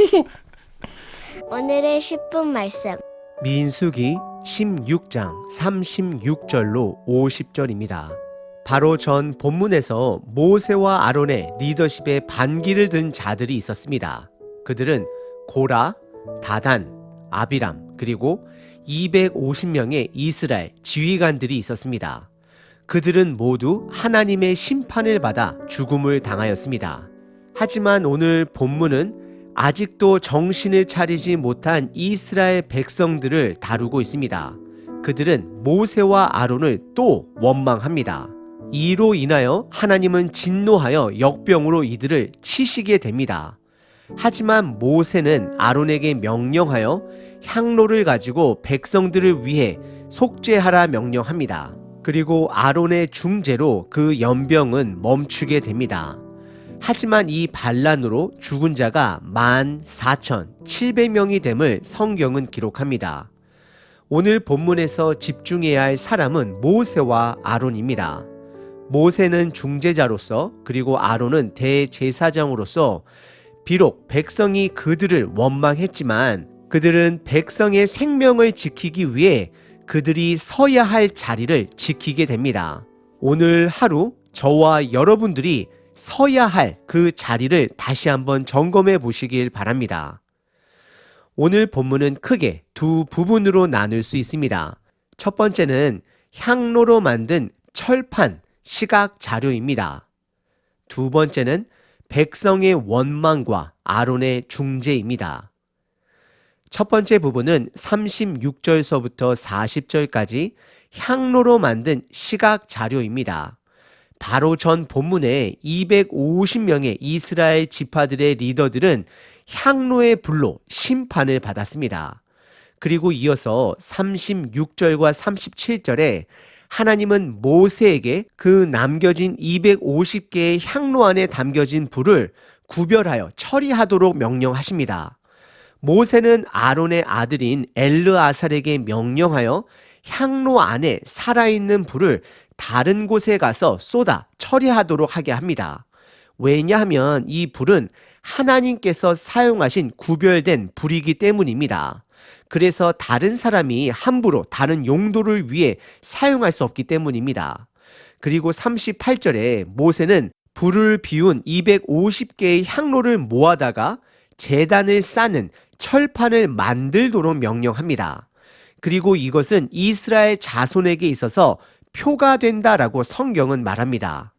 오늘의 10분 말씀. 민수기 16장 36절로 50절입니다. 바로 전 본문에서 모세와 아론의 리더십에 반기를 든 자들이 있었습니다. 그들은 고라, 다단, 아비람, 그리고 250명의 이스라엘 지휘관들이 있었습니다. 그들은 모두 하나님의 심판을 받아 죽음을 당하였습니다. 하지만 오늘 본문은 아직도 정신을 차리지 못한 이스라엘 백성들을 다루고 있습니다. 그들은 모세와 아론을 또 원망합니다. 이로 인하여 하나님은 진노하여 역병으로 이들을 치시게 됩니다. 하지만 모세는 아론에게 명령하여 향로를 가지고 백성들을 위해 속죄하라 명령합니다. 그리고 아론의 중재로 그 연병은 멈추게 됩니다. 하지만 이 반란으로 죽은 자가 14,700명이 됨을 성경은 기록합니다. 오늘 본문에서 집중해야 할 사람은 모세와 아론입니다. 모세는 중재자로서 그리고 아론은 대제사장으로서 비록 백성이 그들을 원망했지만 그들은 백성의 생명을 지키기 위해 그들이 서야 할 자리를 지키게 됩니다. 오늘 하루 저와 여러분들이 서야 할 그 자리를 다시 한번 점검해 보시길 바랍니다. 오늘 본문은 크게 두 부분으로 나눌 수 있습니다. 첫 번째는 향로로 만든 철판, 시각 자료입니다. 두 번째는 백성의 원망과 아론의 중재입니다. 첫 번째 부분은 36절서부터 40절까지 향로로 만든 시각 자료입니다. 바로 전 본문에 250명의 이스라엘 지파들의 리더들은 향로의 불로 심판을 받았습니다. 그리고 이어서 36절과 37절에 하나님은 모세에게 그 남겨진 250개의 향로 안에 담겨진 불을 구별하여 처리하도록 명령하십니다. 모세는 아론의 아들인 엘르아살에게 명령하여 향로 안에 살아있는 불을 다른 곳에 가서 쏟아 처리하도록 하게 합니다. 왜냐하면 이 불은 하나님께서 사용하신 구별된 불이기 때문입니다. 그래서 다른 사람이 함부로 다른 용도를 위해 사용할 수 없기 때문입니다. 그리고 38절에 모세는 불을 비운 250개의 향로를 모아다가 재단을 쌓는 철판을 만들도록 명령합니다. 그리고 이것은 이스라엘 자손에게 있어서 표가 된다라고 성경은 말합니다.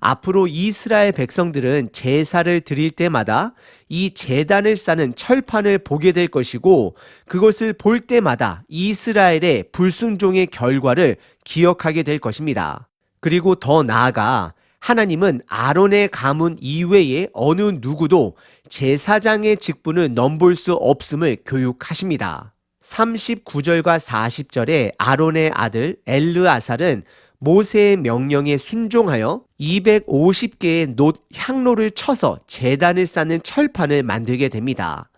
앞으로 이스라엘 백성들은 제사를 드릴 때마다 이 재단을 쌓는 철판을 보게 될 것이고 그것을 볼 때마다 이스라엘의 불순종의 결과를 기억하게 될 것입니다. 그리고 더 나아가 하나님은 아론의 가문 이외에 어느 누구도 제사장의 직분을 넘볼 수 없음을 교육하십니다. 39절과 40절에 아론의 아들 엘르아살은 모세의 명령에 순종하여 250개의 놋 향로를 쳐서 재단을 쌓는 철판을 만들게 됩니다.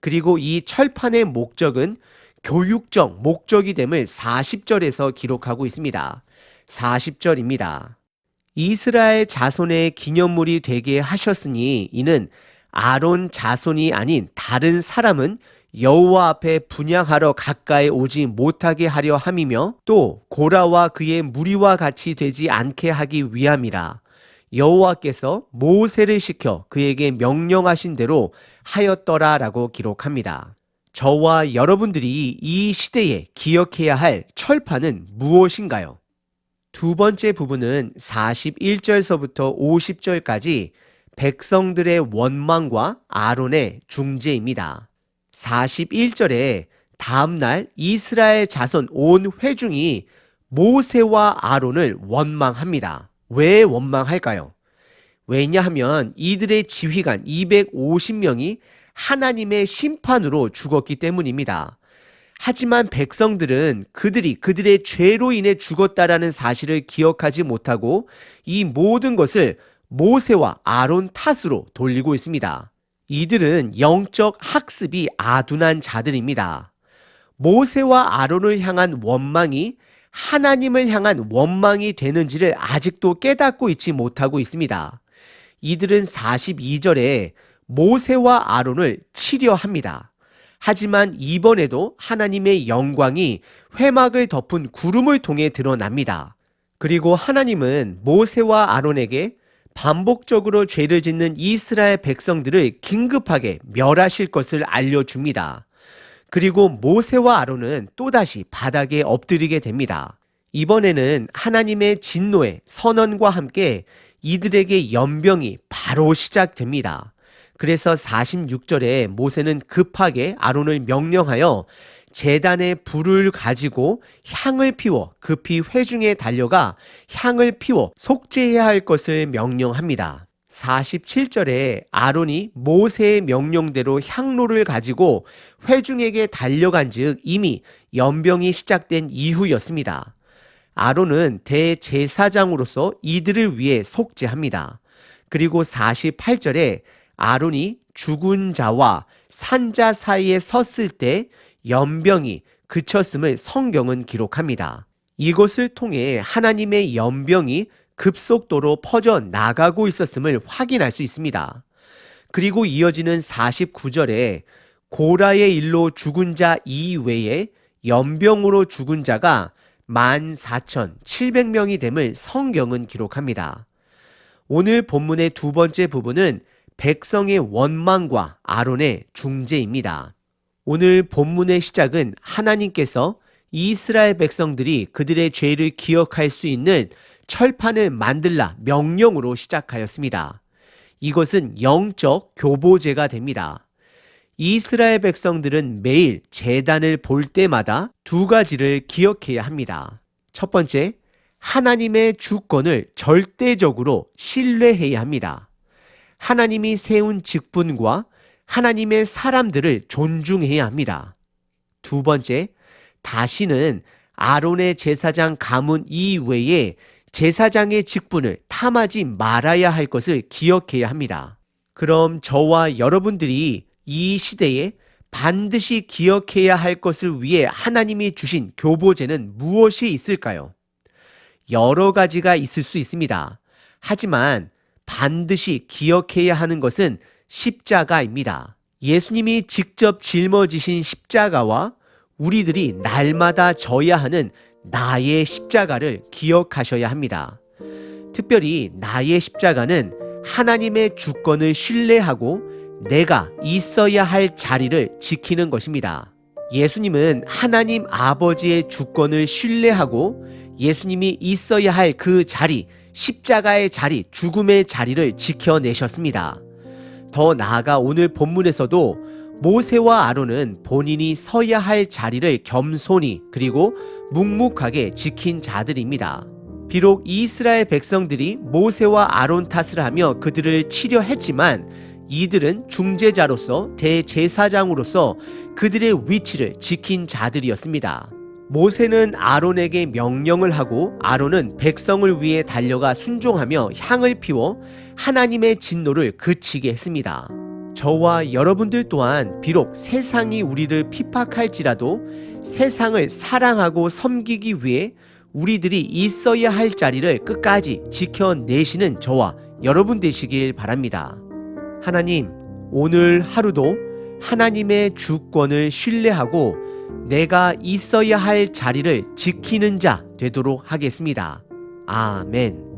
그리고 이 철판의 목적은 교육적 목적이 됨을 40절에서 기록하고 있습니다. 40절입니다. 이스라엘 자손의 기념물이 되게 하셨으니 이는 아론 자손이 아닌 다른 사람은 여호와 앞에 분양하러 가까이 오지 못하게 하려 함이며 또 고라와 그의 무리와 같이 되지 않게 하기 위함이라 여호와께서 모세를 시켜 그에게 명령하신 대로 하였더라라고 기록합니다. 저와 여러분들이 이 시대에 기억해야 할 철판은 무엇인가요? 두 번째 부분은 41절서부터 50절까지 백성들의 원망과 아론의 중재입니다. 41절에 다음날 이스라엘 자손 온 회중이 모세와 아론을 원망합니다. 왜 원망할까요? 왜냐하면 이들의 지휘관 250명이 하나님의 심판으로 죽었기 때문입니다. 하지만 백성들은 그들이 그들의 죄로 인해 죽었다라는 사실을 기억하지 못하고 이 모든 것을 모세와 아론 탓으로 돌리고 있습니다. 이들은 영적 학습이 아둔한 자들입니다. 모세와 아론을 향한 원망이 하나님을 향한 원망이 되는지를 아직도 깨닫고 있지 못하고 있습니다. 이들은 42절에 모세와 아론을 치려 합니다. 하지만 이번에도 하나님의 영광이 회막을 덮은 구름을 통해 드러납니다. 그리고 하나님은 모세와 아론에게 반복적으로 죄를 짓는 이스라엘 백성들을 긴급하게 멸하실 것을 알려줍니다. 그리고 모세와 아론은 또다시 바닥에 엎드리게 됩니다. 이번에는 하나님의 진노의 선언과 함께 이들에게 연병이 바로 시작됩니다. 그래서 46절에 모세는 급하게 아론을 명령하여 재단에 불을 가지고 향을 피워 급히 회중에 달려가 향을 피워 속죄해야 할 것을 명령합니다. 47절에 아론이 모세의 명령대로 향로를 가지고 회중에게 달려간 즉 이미 연병이 시작된 이후였습니다. 아론은 대제사장으로서 이들을 위해 속죄합니다. 그리고 48절에 아론이 죽은 자와 산자 사이에 섰을 때 연병이 그쳤음을 성경은 기록합니다. 이것을 통해 하나님의 연병이 급속도로 퍼져 나가고 있었음을 확인할 수 있습니다. 그리고 이어지는 49절에 고라의 일로 죽은 자 이외에 연병으로 죽은 자가 14,700명이 됨을 성경은 기록합니다. 오늘 본문의 두 번째 부분은 백성의 원망과 아론의 중재입니다. 오늘 본문의 시작은 하나님께서 이스라엘 백성들이 그들의 죄를 기억할 수 있는 철판을 만들라 명령으로 시작하였습니다. 이것은 영적 교보제가 됩니다. 이스라엘 백성들은 매일 재단을 볼 때마다 두 가지를 기억해야 합니다. 첫 번째, 하나님의 주권을 절대적으로 신뢰해야 합니다. 하나님이 세운 직분과 하나님의 사람들을 존중해야 합니다. 두 번째, 다시는 아론의 제사장 가문 이외에 제사장의 직분을 탐하지 말아야 할 것을 기억해야 합니다. 그럼 저와 여러분들이 이 시대에 반드시 기억해야 할 것을 위해 하나님이 주신 교보제는 무엇이 있을까요? 여러 가지가 있을 수 있습니다. 하지만 반드시 기억해야 하는 것은 십자가입니다. 예수님이 직접 짊어지신 십자가와 우리들이 날마다 져야 하는 나의 십자가를 기억하셔야 합니다. 특별히 나의 십자가는 하나님의 주권을 신뢰하고 내가 있어야 할 자리를 지키는 것입니다. 예수님은 하나님 아버지의 주권을 신뢰하고 예수님이 있어야 할 그 자리, 십자가의 자리, 죽음의 자리를 지켜내셨습니다. 더 나아가 오늘 본문에서도 모세와 아론은 본인이 서야 할 자리를 겸손히 그리고 묵묵하게 지킨 자들입니다. 비록 이스라엘 백성들이 모세와 아론 탓을 하며 그들을 치려 했지만 이들은 중재자로서 대제사장으로서 그들의 위치를 지킨 자들이었습니다. 모세는 아론에게 명령을 하고 아론은 백성을 위해 달려가 순종하며 향을 피워 하나님의 진노를 그치게 했습니다. 저와 여러분들 또한 비록 세상이 우리를 핍박할지라도 세상을 사랑하고 섬기기 위해 우리들이 있어야 할 자리를 끝까지 지켜내시는 저와 여러분 되시길 바랍니다. 하나님, 오늘 하루도 하나님의 주권을 신뢰하고 내가 있어야 할 자리를 지키는 자 되도록 하겠습니다. 아멘.